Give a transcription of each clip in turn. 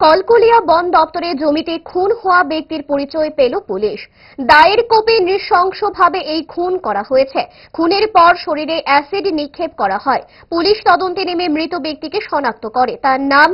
কলকলিয়া বন দপ্তরে জমিতে খুন হওয়া ব্যক্তির পরিচয় পেল পুলিশ। দায়ের কোপে নৃশংসভাবে এই খুন করা হয়েছে। খুনের পর শরীরে অ্যাসিড নিক্ষেপ করা হয়। পুলিশ তদন্তে নেমে মৃত ব্যক্তিকে শনাক্ত করে। তার নাম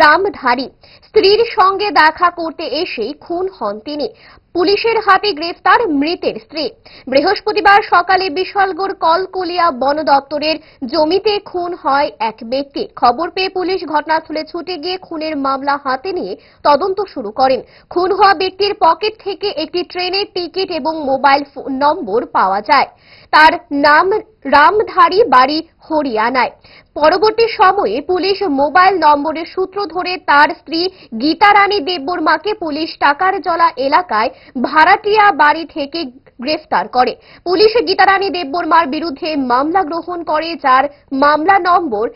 রামধারী। স্ত্রীর সঙ্গে দেখা করতে এসেই খুন হন তিনি। পুলিশের হাতে গ্রেফতার মৃতের স্ত্রী। বৃহস্পতিবার সকালে বিশালগড় কলকলিয়া বন দপ্তরের জমিতে খুন হয় এক ব্যক্তি। খবর পেয়ে পুলিশ ঘটনাস্থলে ছুটে গিয়ে খুনের মামলা হাতে নিয়ে তদন্ত শুরু করেন। খুন হওয়া ব্যক্তির পকেট থেকে একটি ট্রেনের টিকিট এবং মোবাইল নম্বর পাওয়া যায়। তার নাম রামধারী, বাড়ি হরিয়ানায়। পরবর্তী সময়ে পুলিশ মোবাইল নম্বরের সূত্র ধরে তার স্ত্রী গীতারানী দেববর্মাকে পুলিশ টাকার জলা এলাকায় ভাড়াটিয়া বাড়ি থেকে গ্রেফতার করে। পুলিশ গীতারানী দেববর্মার বিরুদ্ধে মামলা গ্রহণ করে, যার মামলা নম্বর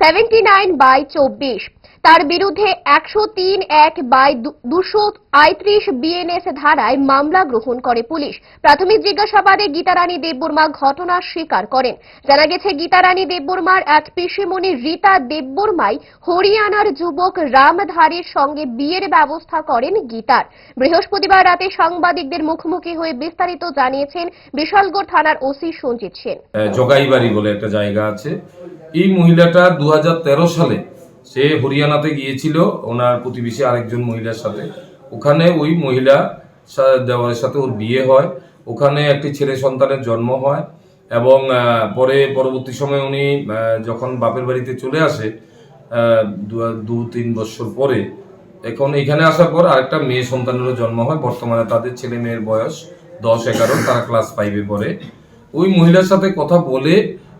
সেভেন্টি নাইন বাই চব্বিশ। তার বিরুদ্ধে একশো তিন এক বাই দুশো আয়ত্রিশ বিএনএস ধারায় মামলা গ্রহণ করে পুলিশ। প্রাথমিক জিজ্ঞাসাবাদে গীতারানী দেববর্মা ঘটনা স্বীকার করেন। জানা গেছে, গীতারানী দেববর্মার এক পিসিমণি রীতা দেববর্মাই হরিয়ানার যুবক রামধারীর সঙ্গে বিয়ের ব্যবস্থা করেন গীতার। বৃহস্পতিবার রাতে সাংবাদিকদের মুখোমুখি হয়ে বিস্তারিত জানিয়েছেন বিশালগড় থানার ওসি সঞ্জিত সেন। জগাইবাড়ি বলে একটা জায়গা আছে। এই মহিলাটা দু হাজার তেরো সালে সে হরিয়ানাতে গিয়েছিল, ওনার প্রতিবেশী আরেকজন মহিলার সাথে। ওখানে ওই মহিলা দেওয়ারের সাথে ওর বিয়ে হয়। ওখানে একটি ছেলে সন্তানের জন্ম হয় এবং পরে পরবর্তী সময় উনি যখন বাপের বাড়িতে চলে আসে দু, তিন বছর পরে, এখন এখানে আসার পর আরেকটা মেয়ে সন্তানেরও জন্ম হয়। বর্তমানে তাদের ছেলে মেয়ের বয়স দশ, এগারো, তারা ক্লাস ফাইভে পড়ে। ওই মহিলার সাথে কথা বলে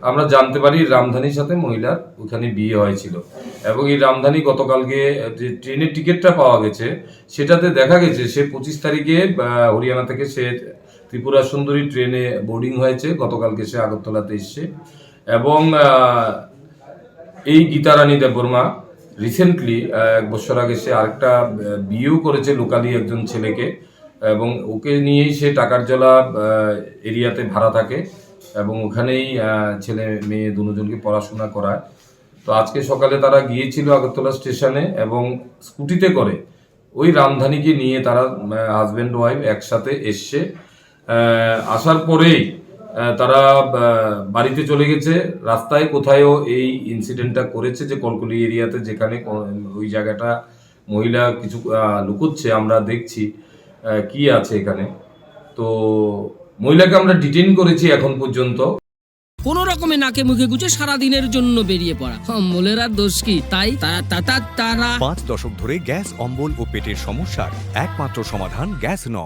আমরা জানতে পারি রামধানীর সাথে মহিলার ওখানে বিয়ে হয়েছিল। এবং এই রামধানী গতকালকে যে ট্রেনের টিকিটটা পাওয়া গেছে, সেটাতে দেখা গেছে সে পঁচিশ তারিখে হরিয়ানা থেকে সে ত্রিপুরা সুন্দরী ট্রেনে বোর্ডিং হয়েছে, গতকালকে সে আগরতলাতে এসছে। এবং এই গীতারানী দেববর্মা রিসেন্টলি এক বছর আগে সে আরেকটা বিয়েও করেছে লোকালি একজন ছেলেকে, এবং ওকে নিয়েই সে টাকার জলা এরিয়াতে ভাড়া থাকে, এবং ওখানেই ছেলে মেয়ে দুজনকে পড়াশোনা করায়। তো আজকে সকালে তারা গিয়েছিল আগরতলা স্টেশনে এবং স্কুটিতে করে ওই রামধানীকে নিয়ে তারা হাজব্যান্ড ওয়াইফ একসাথে এসছে। আসার পরেই তারা বাড়িতে চলে গেছে। রাস্তায় কোথায়ও এই ইনসিডেন্টটা করেছে যে কলকলি এরিয়াতে যেখানে ওই জায়গাটা মহিলা কিছু লুকোচ্ছে, আমরা দেখছি কি আছে এখানে। তো মহিলাকে আমরা ডিটেইন করেছি এখন পর্যন্ত। কোন রকমে নাকে মুখে গুজে সারা দিনের জন্য বেরিয়ে পড়া। অম্বলের আর দোষ কি? তাই তারা তারা পাঁচ দশক ধরে গ্যাস, অম্বল ও পেটের সমস্যার একমাত্র সমাধান গ্যাস নল